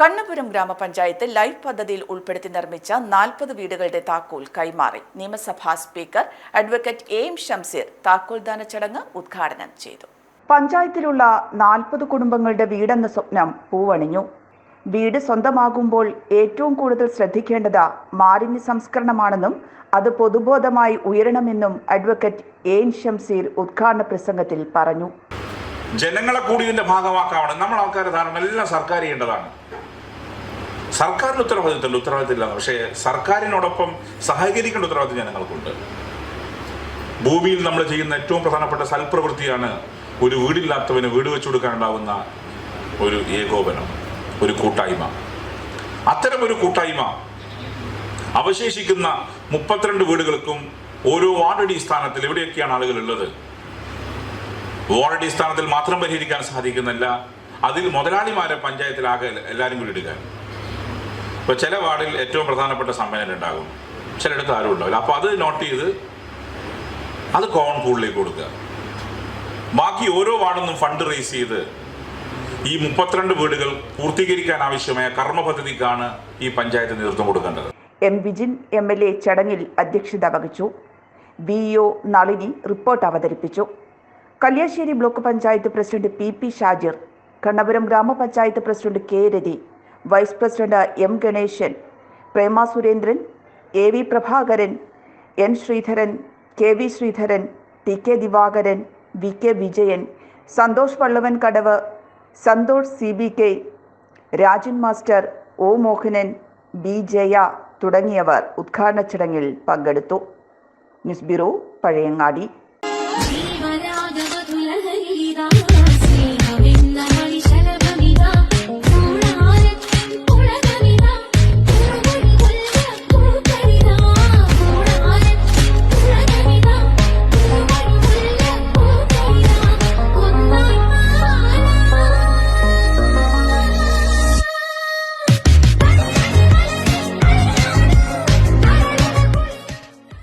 കണ്ണപുരം ഗ്രാമപഞ്ചായത്ത് ലൈഫ് പദ്ധതിയിൽ ഉൾപ്പെടുത്തി നിർമ്മിച്ച നാൽപ്പത് വീടുകളുടെ താക്കോൽ കൈമാറി. നിയമസഭാ speaker advocate A M Shamseer താക്കോൽ ദാന ചടങ്ങ് ഉദ്ഘാടനം ചെയ്തു. പഞ്ചായത്തിലുള്ള നാൽപ്പത് കുടുംബങ്ങളുടെ വീടെന്ന സ്വപ്നം പൂവണിഞ്ഞു. വീട് സ്വന്തമാകുമ്പോൾ ഏറ്റവും കൂടുതൽ ശ്രദ്ധിക്കേണ്ടത് മാലിന്യ സംസ്കരണമാണെന്നും അത് പൊതുബോധമായി ഉയരണമെന്നും അഡ്വക്കേറ്റ് എ എൻ ഷംസീർ ഉദ്ഘാടന പ്രസംഗത്തിൽ പറഞ്ഞു. ജനങ്ങളെ കൂടി ഇതിന്റെ ഭാഗമാക്കാവണം നമ്മൾ ആൾക്കാരെ ധാരണ എല്ലാം സർക്കാർ ചെയ്യേണ്ടതാണ്. സർക്കാരിന് ഉത്തരവാദിത്തമില്ല ഉത്തരവാദിത്തമില്ല. പക്ഷേ സർക്കാരിനോടൊപ്പം സഹകരിക്കേണ്ട ഉത്തരവാദിത്തം ജനങ്ങൾക്കുണ്ട് ഭൂമിയിൽ നമ്മൾ ചെയ്യുന്ന ഏറ്റവും പ്രധാനപ്പെട്ട സൽപ്രവൃത്തിയാണ് ഒരു വീടില്ലാത്തവന് വീട് വെച്ചു കൊടുക്കാനുണ്ടാവുന്ന ഒരു ഏകോപനം ഒരു കൂട്ടായ്മ. അത്തരം ഒരു കൂട്ടായ്മ അവശേഷിക്കുന്ന മുപ്പത്തിരണ്ട് വീടുകൾക്കും ഓരോ വാർഡ് അടിസ്ഥാനത്തിൽ എവിടെയൊക്കെയാണ് ആളുകൾ ഉള്ളത് വാർഡ് അടിസ്ഥാനത്തിൽ മാത്രം പരിഹരിക്കാൻ സാധിക്കുന്നില്ല അതിൽ മുതലാളിമാരെ പഞ്ചായത്തിലാകെ എല്ലാവരും കൂടി എടുക്കാൻ ഇപ്പൊ ചില വാർഡിൽ ഏറ്റവും പ്രധാനപ്പെട്ട സമ്മേളനമുണ്ടാകും ചിലയിടത്ത് ആരും ഉണ്ടാവില്ല. അപ്പോൾ അത് നോട്ട് ചെയ്ത് അത് കോമൺ പൂളിലേക്ക് കൊടുക്കുക. ബാക്കി ഓരോ വാർഡൊന്നും ഫണ്ട് റേസ് ചെയ്ത് ഈ മുപ്പത്തിരണ്ട് വീടുകൾ പൂർത്തീകരിക്കാൻ ആവശ്യമായ കർമ്മ പദ്ധതിക്കാണ് ഈ പഞ്ചായത്ത് നേതൃത്വം കൊടുക്കേണ്ടത്. M Vijin M L A ചടങ്ങിൽ അധ്യക്ഷത വഹിച്ചു. വി ഒ നളിനി റിപ്പോർട്ട് അവതരിപ്പിച്ചു. Kalliasseri block panchayat president P P Shajir Kannapuram ഗ്രാമപഞ്ചായത്ത് president K Rathi vice president M Ganesan Prema Surendran A V Prabhakaran N Sreedharan K V Sreedharan T K Divakaran V K Vijayan Santhosh Pallavan Kadavu Santhosh C B K Rajan master O Mohanan B Jaya തുടങ്ങിയവർ ഉദ്ഘാടന ചടങ്ങിൽ പങ്കെടുത്തു. News bureau Pazhayangadi.